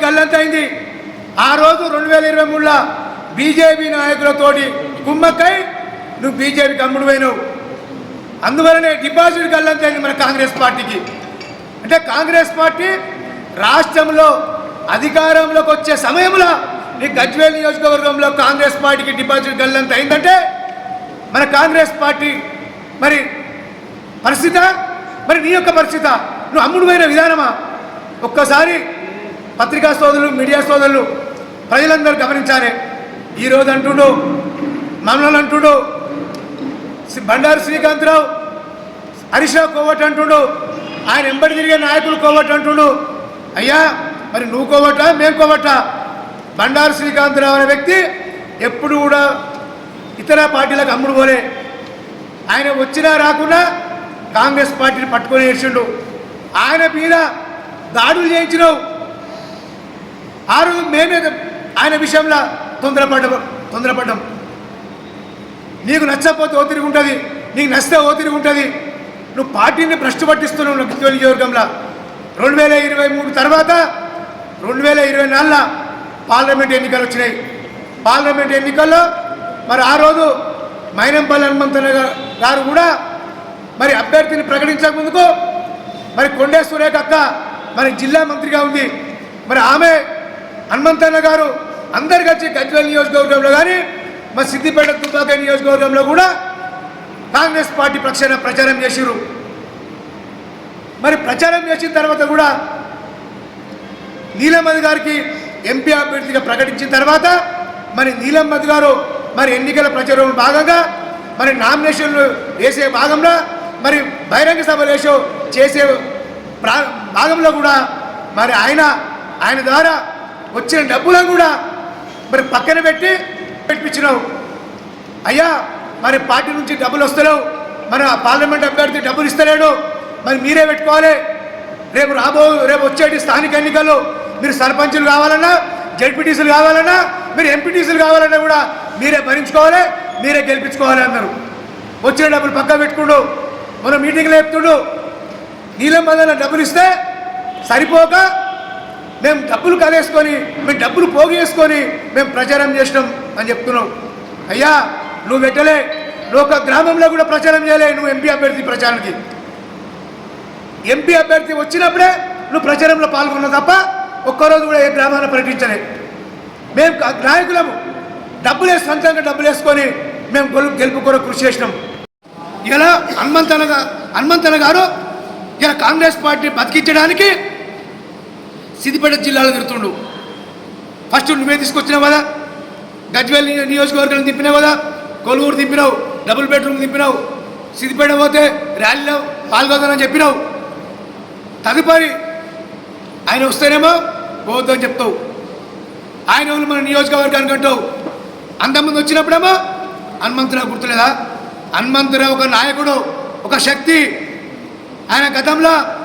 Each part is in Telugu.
పార్టీకి గల్లంతైంది ఆ రోజు రెండు వేల ఇరవై మూడులో బీజేపీ నాయకులతోటి కుమ్మక్కై నువ్వు బీజేపీకి అమ్ముడు పోయినావు. అందువలనే డిపాజిట్ గల్లంతైంది మన కాంగ్రెస్ పార్టీకి. అంటే కాంగ్రెస్ పార్టీ రాష్ట్రంలో అధికారంలోకి వచ్చే సమయంలో నీ గజ్వేల్ నియోజకవర్గంలో కాంగ్రెస్ పార్టీకి డిపాజిట్ గల్లంత అయిందంటే మన కాంగ్రెస్ పార్టీ మరి పరిస్థిత? మరి నీ యొక్క పరిస్థిత? నువ్వు అమ్ముడుమైన విధానమా? ఒక్కసారి పత్రికా సోదరులు మీడియా సోదరులు ప్రజలందరూ గమనించాలి. ఈరోజు అంటుడు మమ్మల్ని అంటుడు శ్రీ- బండారు శ్రీకాంత్రావు హరీష్ కోవట్ అంటుడు ఆయన ఎంబడి తిరిగే నాయకులు కోవట్ అంటుడు. అయ్యా మరి నువ్వు కోవటా మేము కోవటా? బండారు శ్రీకాంతరావు అనే వ్యక్తి ఎప్పుడు కూడా ఇతర పార్టీలకు అమ్ముడు పోలే. ఆయన వచ్చినా రాకున్నా కాంగ్రెస్ పార్టీని పట్టుకొని ఏడ్చిండు. ఆయన మీద దాడులు చేయించినావు. ఆ రోజు మేమే ఆయన విషయంలో తొందరపడ్డం తొందరపడ్డాం. నీకు నచ్చకపోతే ఓ ఉంటుంది నీకు నచ్చితే ఓ ఉంటుంది. నువ్వు పార్టీని భ్రష్టు పట్టిస్తున్నావు నువ్వు నియోజకవర్గంలో. రెండు వేల ఇరవై మూడు తర్వాత రెండు వేల ఇరవై నాలుగులో పార్లమెంట్ ఎన్నికలు వచ్చినాయి. పార్లమెంట్ ఎన్నికల్లో మరి ఆ రోజు మైనంపల్లి హనుమంతన్న గారు కూడా మరి అభ్యర్థిని ప్రకటించక ముందుకు మరి కొండే సురేఖ అక్క మరి జిల్లా మంత్రిగా ఉంది. మరి ఆమె హనుమంతన్న గారు అందరు కలిసి గజ్వేల్ నియోజకవర్గంలో కానీ మరి సిద్దిపేట తుపాక నియోజకవర్గంలో కూడా కాంగ్రెస్ పార్టీ పక్షాన ప్రచారం చేసిరు మరి ప్రచారం చేసిన తర్వాత కూడా నీలమ్మది గారికి ఎంపీ అభ్యర్థిగా ప్రకటించిన తర్వాత మరి నీలమ్మది గారు మరి ఎన్నికల ప్రచారంలో భాగంగా మరి నామినేషన్లు వేసే భాగంలో మరి బహిరంగ సభలు వేసే చేసే ప్రా భాగంలో కూడా మరి ఆయన ఆయన ద్వారా వచ్చిన డబ్బులను కూడా మరి పక్కన పెట్టి పెట్టించినావు. అయ్యా మరి పార్టీ నుంచి డబ్బులు వస్తలేవు. మన పార్లమెంట్ అభ్యర్థి డబ్బులు ఇస్తలేడు. మరి మీరే పెట్టుకోవాలి. రేపు రాబో రేపు వచ్చేటి స్థానిక ఎన్నికల్లో మీరు సర్పంచులు కావాలన్నా జడ్పీటీసీలు కావాలన్నా మీరు ఎంపీటీసీలు కావాలన్నా కూడా మీరే భరించుకోవాలి మీరే గెలిపించుకోవాలి అన్నారు వచ్చిన డబ్బులు పక్క పెట్టుకుండు. మన మీటింగ్లో చెప్తుండు నీలం బదులు డబ్బులు ఇస్తే సరిపోక మేము డబ్బులు కలేసుకొని మేము డబ్బులు పోగేసుకొని మేము ప్రచారం చేసినాం అని చెప్తున్నాం. అయ్యా నువ్వు పెట్టలే. నువ్వు ఒక గ్రామంలో కూడా ప్రచారం చేయలే నువ్వు ఎంపీ అభ్యర్థి ప్రచారానికి. ఎంపీ అభ్యర్థి వచ్చినప్పుడే నువ్వు ప్రచారంలో పాల్గొన్నావు తప్ప ఒక్కరోజు కూడా ఏ గ్రామాన్ని ప్రకటించలే మేము నాయకులము. డబ్బులు వేసి సొంతంగా డబ్బులు వేసుకొని మేము గొలుపు గెలుపు కూడా కృషి చేసినాం. ఇలా హనుమంతన హనుమంతన గారు ఇలా కాంగ్రెస్ పార్టీ బతికించడానికి సిద్దిపేట జిల్లాలో తిరుగుతుండు. ఫస్ట్ నువ్వే తీసుకొచ్చినావు కదా? గజ్వేల్ నియోజకవర్గం దింపినావు కదా? కొలువురు దింపినావు డబుల్ బెడ్రూమ్ దింపినావు సిద్దిపేట పోతే ర్యాలీలో పాల్గొందని చెప్పినావు. తదుపరి ఆయన వస్తేనేమో పోవద్దని చెప్తావు. ఆయన వాళ్ళు మన నియోజకవర్గానికి అంటావు. అంతమంది వచ్చినప్పుడేమో హనుమంతరావు గుర్తులేదా? హనుమంతరావు ఒక నాయకుడు ఒక శక్తి. ఆయన గతంలో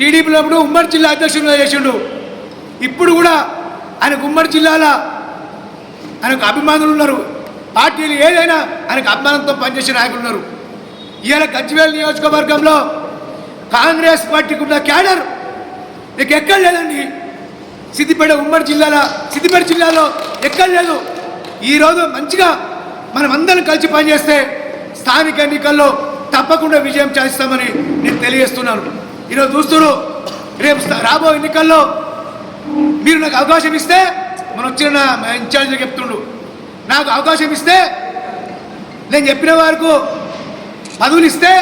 టీడీపీలో అప్పుడు ఉమ్మడి జిల్లా అధ్యక్షుడిగా చేసిండు. ఇప్పుడు కూడా ఆయనకు ఉమ్మడి జిల్లాల ఆయనకు అభిమానులు ఉన్నారు. పార్టీలు ఏదైనా ఆయనకు అభిమానంతో పనిచేసే నాయకులు ఉన్నారు. ఇవాళ గజ్వేల్ నియోజకవర్గంలో కాంగ్రెస్ పార్టీకి ఉన్న క్యాడర్ నీకు ఎక్కడ లేదండి. సిద్దిపేట ఉమ్మడి జిల్లాలో సిద్దిపేట జిల్లాలో ఎక్కడ లేదు. ఈరోజు మంచిగా మనం అందరం కలిసి పనిచేస్తే స్థానిక ఎన్నికల్లో తప్పకుండా విజయం సాధిస్తామని నేను తెలియజేస్తున్నాను. ఈరోజు చూస్తున్నారు. రేపు రాబో ఎన్నికల్లో మీరు నాకు అవకాశం ఇస్తే మన వచ్చిన ఇన్ఛార్జ్ చెప్తుండు. నాకు అవకాశం ఇస్తే నేను చెప్పిన వరకు పదవులు ఇస్తే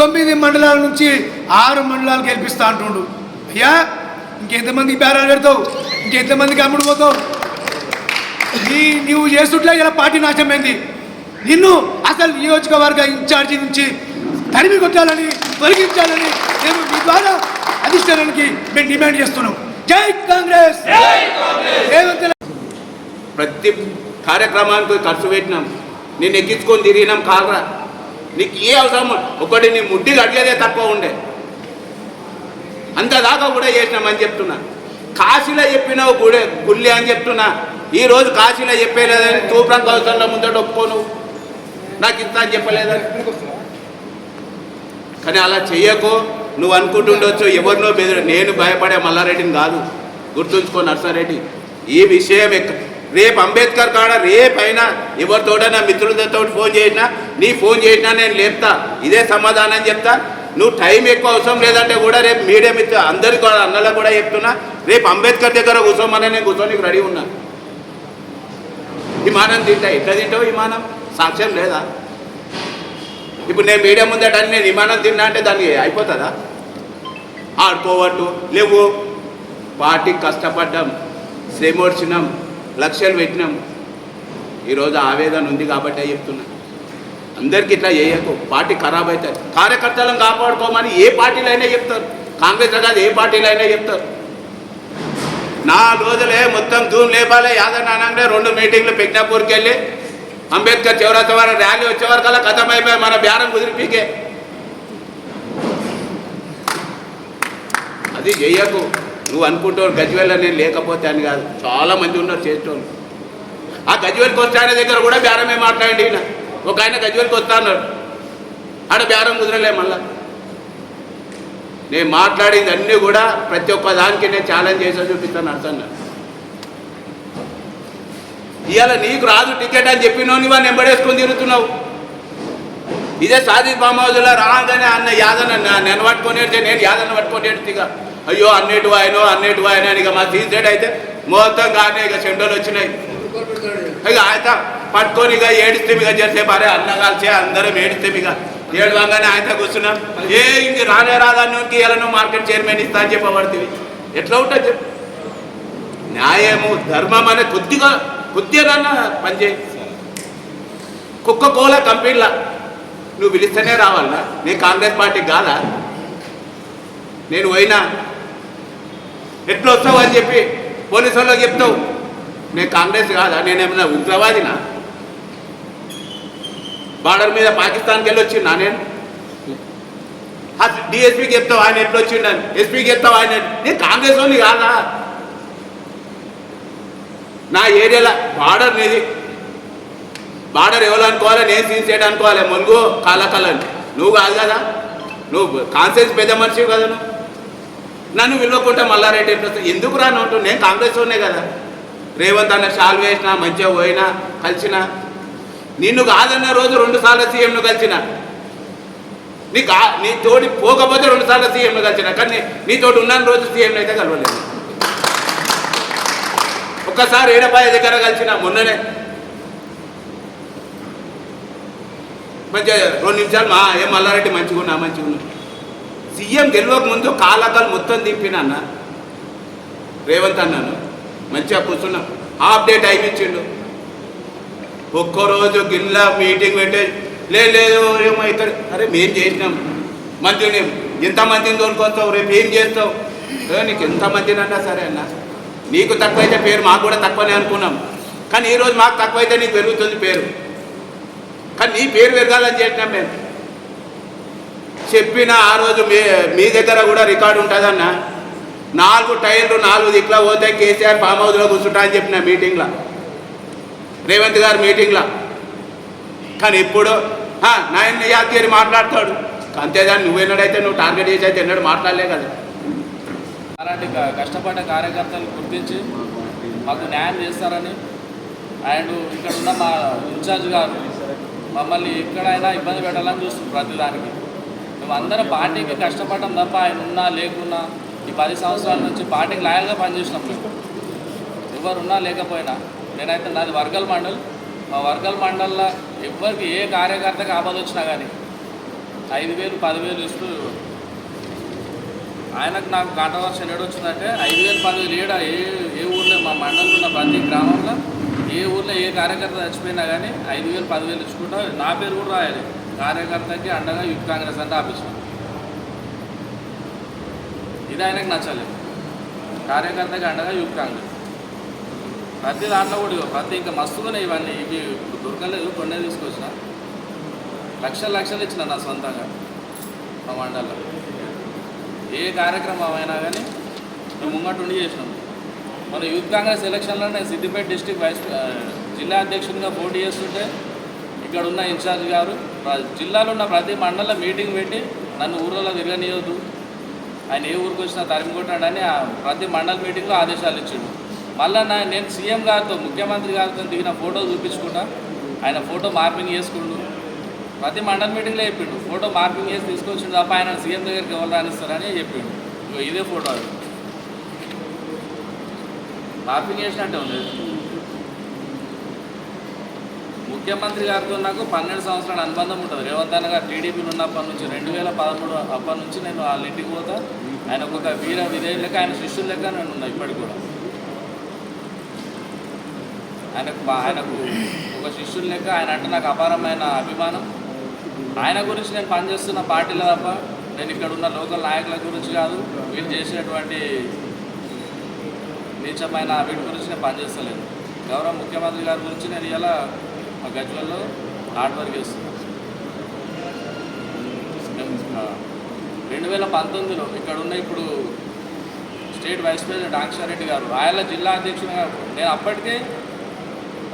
తొమ్మిది మండలాల నుంచి ఆరు మండలాలు గెలిపిస్తా అంటుండు. అయ్యా ఇంకెంతమందికి బేరాలు పెడతావు? ఇంకెంతమందికి అమ్ముడు పోతావు? నీ నువ్వు చేస్తుంటే ఇలా పార్టీ నాశనమైంది. నిన్ను అసలు నియోజకవర్గ ఇన్ఛార్జి నుంచి తరిమి కొట్టాలని తొలగించాలని ద్వారా అధిష్టానానికి మేము డిమాండ్ చేస్తున్నాం. జై కాంగ్రెస్! ప్రతి కార్యక్రమానికి ఖర్చు పెట్టినాం. నేను ఎక్కించుకొని తిరిగినాం కాదురా నీకు ఏ అవసరం? ఒకటి నీ ముడ్డికి అడిగేదే తక్కువ ఉండే. అంతదాకా కూడా చేసినామని చెప్తున్నా. కాశీలో చెప్పినావు గుడే గుళ్ళి అని చెప్తున్నా. ఈ రోజు కాశీలో చెప్పలేదని తూప్రం కౌసంలో ముందట ఒప్పుకోను. నాకు ఇంత అని చెప్పలేదని. కానీ అలా చెయ్యకు. నువ్వు అనుకుంటుండొచ్చు ఎవరినో బెదిరి నేను భయపడే మల్లారెడ్డిని కాదు. గుర్తుంచుకో నర్సారెడ్డి ఈ విషయం రేపు అంబేద్కర్ కాడ రేపైనా ఎవరితోట నా మిత్రులతో ఫోన్ చేసినా నీ ఫోన్ చేసినా నేను లేపుతా. ఇదే సమాధానం చెప్తా. నువ్వు టైం ఎక్కువ అవసరం లేదంటే కూడా రేపు మీడియా మిత్ర అందరి కూడా అన్నలకు కూడా చెప్తున్నా రేపు అంబేద్కర్ దగ్గర కూర్చోమని నేను కూర్చోనికి రెడీ ఉన్నా. విమానం తింటా. ఎట్లా తింటావు విమానం? సాక్ష్యం లేదా? ఇప్పుడు నేను మీడియా ముందట అని నేను విమానం తిన్నా అంటే దానికి అయిపోతుందా? ఆడుకోవట్టు లేవు. పార్టీ కష్టపడ్డాం శ్రమోడ్చినాం లక్ష్యాలు పెట్టినాం. ఈరోజు ఆవేదన ఉంది కాబట్టి చెప్తున్నా. అందరికి ఇట్లా చేయకు. పార్టీ ఖరాబ్ అవుతుంది. కార్యకర్తలను కాపాడుకోమని ఏ పార్టీలో అయినా చెప్తారు. కాంగ్రెస్ కాదు ఏ పార్టీలో అయినా చెప్తారు. నా రోజులే మొత్తం ధూమ్ లేపాలే. యాదవ్ నానంటే రెండు మీటింగ్లు పెగ్నాపూర్కి వెళ్ళి అంబేద్కర్ చౌరాస వారి ర్యాలీ వచ్చే కథమైపోయి మన బేరం కుదిరిపీకే అది చెయ్యకు. నువ్వు అనుకుంటావు గజ్వేల్ నేను లేకపోతే అని కాదు. చాలా మంది ఉన్నారు చేసేటోళ్ళు. ఆ గజ్వేల్కి వస్తాయన దగ్గర కూడా బేరమే మాట్లాడండి ఈయన. ఒక ఆయన గజ్వేల్కి వస్తా అన్నాడు. ఆడ బేరం కుదరలే మళ్ళా. నేను మాట్లాడింది అన్నీ కూడా ప్రతి ఒక్క దానికి నేను ఛాలెంజ్ చేసా చూపిస్తాను అర్థం ఇవాళ నీకు రాదు టికెట్ అని చెప్పినోని వాడిని ఎంబడేసుకొని తిరుగుతున్నావు. ఇదే సాదిత్ బామాజులో రాగానే అన్న యాదన నేను పట్టుకొని వెళ్తే నేను యాదన పట్టుకొని వెళ్తేగా అయ్యో అన్నిటి వాయనో అన్నిటి వాయన అని ఇక మా తీసేట అయితే మొత్తం కానీ ఇక చెండలు వచ్చినాయి. ఇక ఆయన పట్టుకొని ఇక ఏడిస్తే ఇక చేసే పారే అన్న కలిసే అందరం ఏడిస్తే ఇక. ఏడు ఆయన కూర్చున్నాం. ఏ ఇంక రానే రాదానికి ఇలా నువ్వు మార్కెట్ చైర్మన్ ఇస్తా అని చెప్పబడుతుంది. ఎట్లా ఉంటుంది? చెప్పు న్యాయము ధర్మం అనే కొద్దిగా కొద్దిగా పనిచేయి కుక్క కోల కంపెనీలా. నువ్వు పిలిస్తేనే రావాలనా? నేను కాంగ్రెస్ పార్టీకి కాదా? నేను పోయినా. ఎట్లా వస్తావు అని చెప్పి పోలీసు వాళ్ళకి చెప్తావు. నేను కాంగ్రెస్ కాదా? నేనేమన్నా ఉగ్రవాదినా? బార్డర్ మీద పాకిస్తాన్కి వెళ్ళి వచ్చిందా నేను? డిఎస్పీకి చెప్తావు? ఆయన ఎట్లా వచ్చిండని? ఎస్పీకి చెప్తావు? ఆయన నేను కాంగ్రెస్ వాళ్ళని కాదా? నా ఏరియాలో బార్డర్ నీది బార్డర్ ఎవరు అనుకోవాలి నేను సీన్ చేయడం అనుకోవాలి. మునుగు కాలకలని నువ్వు కాదు కదా. నువ్వు కాన్సెన్స్ పెద్ద మనిషి కదా నువ్వు. నన్ను విలువకుంటే మల్లారెడ్డి ఎట్లా వస్తుంది? ఎందుకు రాను అంటూ? నేను కాంగ్రెస్ ఉన్నాయి కదా. రేవంత్ అన్న షాల్ వేసిన మంచిగా పోయినా కలిసిన. నిన్ను కాదన్న రోజు రెండు సార్లు సీఎంను కలిసిన. నీ కా నీ తోటి పోకపోతే రెండు సార్లు సీఎంను కలిసిన. కానీ నీ తోటి ఉన్న రోజు సీఎంను అయితే కలవలేదు. ఒక్కసారి ఏడపాయ దగ్గర కలిసిన మొన్ననే. మంచిగా రెండు నిమిషాలు మా ఏం మల్లారెడ్డి మంచిగా ఉన్నా మంచిగా ఉన్నా. సీఎం గెలవక ముందు కాలకాలు మొత్తం దింపిన అన్న. రేవంత్ అన్నాను. మంచిగా కూర్చున్నాం. హాఫ్ డే టైం ఇచ్చిండు. ఒక్కరోజు గిల్ల మీటింగ్ పెట్టే లేదు లేదు ఏమో అరే మేం చేసినాం. మంచిని ఎంతమందిని తోలుకొస్తావు? రేపు ఏం చేస్తావు? నీకు ఎంతమందినన్నా సరే అన్నా. నీకు తక్కువైతే పేరు మాకు కూడా తక్కువనే అనుకున్నాం. కానీ ఈరోజు మాకు తక్కువైతే నీకు పెరుగుతుంది పేరు. కానీ నీ పేరు పెరగాలని చేసినాం మేము. చెప్పిన ఆ రోజు మీ మీ దగ్గర కూడా రికార్డు ఉంటుందన్న. నాలుగు టైర్లు నాలుగు దిక్కులా పోతే కేసీఆర్ ఫామ్ హౌస్లో కూర్చుంటా అని చెప్పిన మీటింగ్లో. రేవంత్ గారు మీటింగ్లో. కానీ ఇప్పుడు నాయన యాదగిరి మాట్లాడతాడు. అంతేదాన్ని నువ్వెన్నడైతే నువ్వు టార్గెట్ చేసి అయితే ఎన్నడూ మాట్లాడలే కదా. అలాంటి కష్టపడ్డ కార్యకర్తలు గుర్తించి మాకు న్యాయం చేస్తారని. అండ్ ఇక్కడ ఉన్న మా ఇన్ఛార్జ్ గారు మమ్మల్ని ఎక్కడైనా ఇబ్బంది పెట్టాలని చూస్తుంది ప్రతిదానికి. మేము అందరం పార్టీకి కష్టపడటం తప్ప ఆయన ఉన్నా లేకున్నా ఈ పది సంవత్సరాల నుంచి పార్టీకి లాయల్గా పనిచేసినాం మేము. ఎవరున్నా లేకపోయినా. నేనైతే నాది వర్గల్ మండల్. మా వర్గల్ మండల్లో ఎవరికి ఏ కార్యకర్తకి ఆపద వచ్చినా కానీ ఐదు వేలు పదివేలు ఇస్తూ ఆయనకు నాకు కాంట్రవర్షన్ ఏడు వచ్చిందంటే ఐదు వేలు పదివేలు ఏడ ఏ ఏ ఊర్లో మా మండలంలో ఉన్న ప్రతి గ్రామంలో ఏ ఊర్లో ఏ కార్యకర్త చచ్చిపోయినా కానీ ఐదు వేలు పదివేలు ఇచ్చుకుంటా నా పేరు కూడా రాయాలి. కార్యకర్తకి అండగా యూత్ కాంగ్రెస్ అంటే ఆపించిన ఇది ఆయనకు నచ్చలేదు. కార్యకర్తకి అండగా యూత్ కాంగ్రెస్. ప్రతి దాంట్లో కూడా ప్రతి ఇంకా మస్తుగానే ఇవన్నీ. ఇవి దొరకలేదు కొన్నే తీసుకొచ్చిన. లక్షలు లక్షలు ఇచ్చిన నా సొంతంగా మా మండలంలో. ఏ కార్యక్రమం అయినా కానీ మేము ముంగటుండి చేసినాం. మన యూత్ కాంగ్రెస్ ఎలక్షన్లో నేను సిద్దిపేట డిస్టిక్ వైస్ జిల్లా అధ్యక్షునిగా పోటీ చేస్తుంటే ఇక్కడ ఉన్న ఇన్ఛార్జ్ గారు జిల్లాలో ఉన్న ప్రతి మండలం మీటింగ్ పెట్టి నన్ను ఊర్లలో తిరగనియొద్దు. ఆయన ఏ ఊరికి వచ్చినా తరిమికొట్టాడని ఆ ప్రతి మండల మీటింగ్లో ఆదేశాలు ఇచ్చిండు. మళ్ళీ నా నేను సీఎం గారితో ముఖ్యమంత్రి గారితో దిగిన ఫోటో చూపించుకుంటా. ఆయన ఫోటో మార్పింగ్ చేసుకుంటూ ప్రతి మండల మీటింగ్లో చెప్పిండు. ఫోటో మార్పింగ్ చేసి తీసుకొచ్చిండు తప్ప ఆయన సీఎం దగ్గరికి ఎవరు రాణిస్తారని చెప్పిండు. ఇదే ఫోటో అది. మార్పింగ్ చేసినట్టే ఉంది. ముఖ్యమంత్రి గారితో నాకు పన్నెండు సంవత్సరాల అనుబంధం ఉంటుంది. రేవంత్ అన్న గారు టీడీపీలో ఉన్నప్పటి నుంచి రెండు వేల పదమూడు అప్పటి నుంచి నేను వాళ్ళ ఇంటికి పోతా. ఆయనకు ఒక వీర విధేయులు లెక్క ఆయన శిష్యుల లెక్క నేను ఉన్నా ఇప్పటికి కూడా. ఆయనకు ఆయనకు ఒక శిష్యుల లెక్క ఆయన అంటే నాకు అపారమైన అభిమానం. ఆయన గురించి నేను పనిచేస్తున్న పార్టీలో తప్ప నేను ఇక్కడ ఉన్న లోకల్ నాయకుల గురించి కాదు వీళ్ళు చేసినటువంటి నీచమైన వీటి గురించి నేను పనిచేస్తలేదు. గౌరవ ముఖ్యమంత్రి గారి గురించి నేను ఇలా మా గజ్వల్లో హార్డ్ వర్క్ చేస్తున్నాను రెండు వేల పంతొమ్మిదిలో ఇక్కడ ఉన్న ఇప్పుడు స్టేట్ వైస్ ప్రెసిడెంట్ ఆంక్షారెడ్డి గారు ఆయన జిల్లా అధ్యక్షుడు నేను అప్పటికే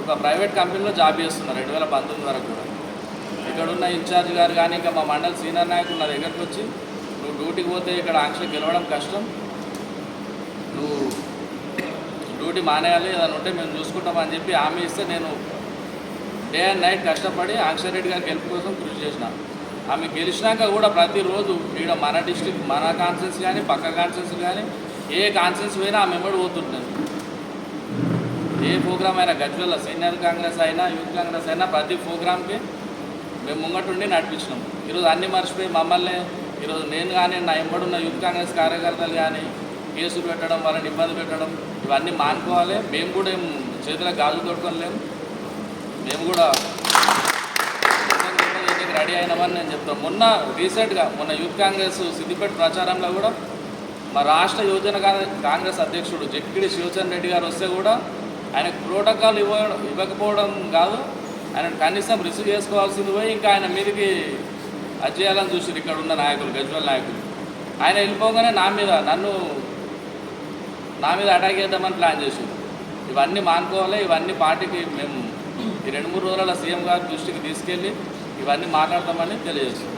ఒక ప్రైవేట్ కంపెనీలో జాబ్ చేస్తున్నాను రెండు వేల పంతొమ్మిది వరకు కూడా. ఇక్కడ ఉన్న ఇన్ఛార్జ్ గారు కానీ ఇంకా మా మండల సీనియర్ నాయకులు నా దగ్గరకు వచ్చి నువ్వు డ్యూటీకి పోతే ఇక్కడ ఆంక్ష గెలవడం కష్టం. నువ్వు డ్యూటీ మానేయాలి ఏదైనా ఉంటే మేము చూసుకుంటామని చెప్పి హామీ ఇస్తే నేను డే అండ్ నైట్ కష్టపడి ఆంక్షరెడ్డి గారి గెలుపు కోసం కృషి చేసిన. ఆమె గెలిచినాక కూడా ప్రతిరోజు ఈడ మన డిస్టిక్ మన కాన్సెన్స్ కానీ పక్క కాన్సెన్స్ కానీ ఏ కాన్సెన్స్ పోయినా ఆమె వెంబడి పోతుంటుంది ఏ ప్రోగ్రామ్ అయినా గజ్వెల్ల సీనియర్ కాంగ్రెస్ అయినా యూత్ కాంగ్రెస్ అయినా ప్రతి ప్రోగ్రామ్కి మేము ముంగటుండి నడిపించినాం. ఈరోజు అన్ని మర్చిపోయి మమ్మల్ని ఈరోజు నేను కానీ నా ఎంబడున్న యూత్ కాంగ్రెస్ కార్యకర్తలు కానీ కేసులు పెట్టడం వాళ్ళని ఇబ్బంది పెట్టడం ఇవన్నీ మానుకోవాలి. మేము కూడా ఏం చేతిలో గాజు కొట్టుకోలేము మేము కూడా రెడీ అయినామని నేను చెప్తాను. మొన్న రీసెంట్గా మొన్న యూత్ కాంగ్రెస్ సిద్దిపేట ప్రచారంలో కూడా మా రాష్ట్ర యువజన కాంగ్రెస్ కాంగ్రెస్ అధ్యక్షుడు జక్కిడి శివచంద్ర రెడ్డి గారు వస్తే కూడా ఆయనకు ప్రోటోకాల్ ఇవ్వ ఇవ్వకపోవడం కాదు. ఆయన కనీసం రిసీవ్ చేసుకోవాల్సింది పోయి ఇంకా ఆయన మీదకి అది చేయాలని చూసారు ఇక్కడ ఉన్న నాయకులు గజ్వల్ నాయకులు. ఆయన వెళ్ళిపోగానే నా మీద నన్ను నా మీద అటాక్ చేద్దామని ప్లాన్ చేసారు ఇవన్నీ మానుకోవాలి ఇవన్నీ పార్టీకి మేము ఈ రెండు మూడు రోజుల సీఎం గారి దృష్టికి తీసుకెళ్ళి ఇవన్నీ మాట్లాడతామని తెలియజేస్తుంది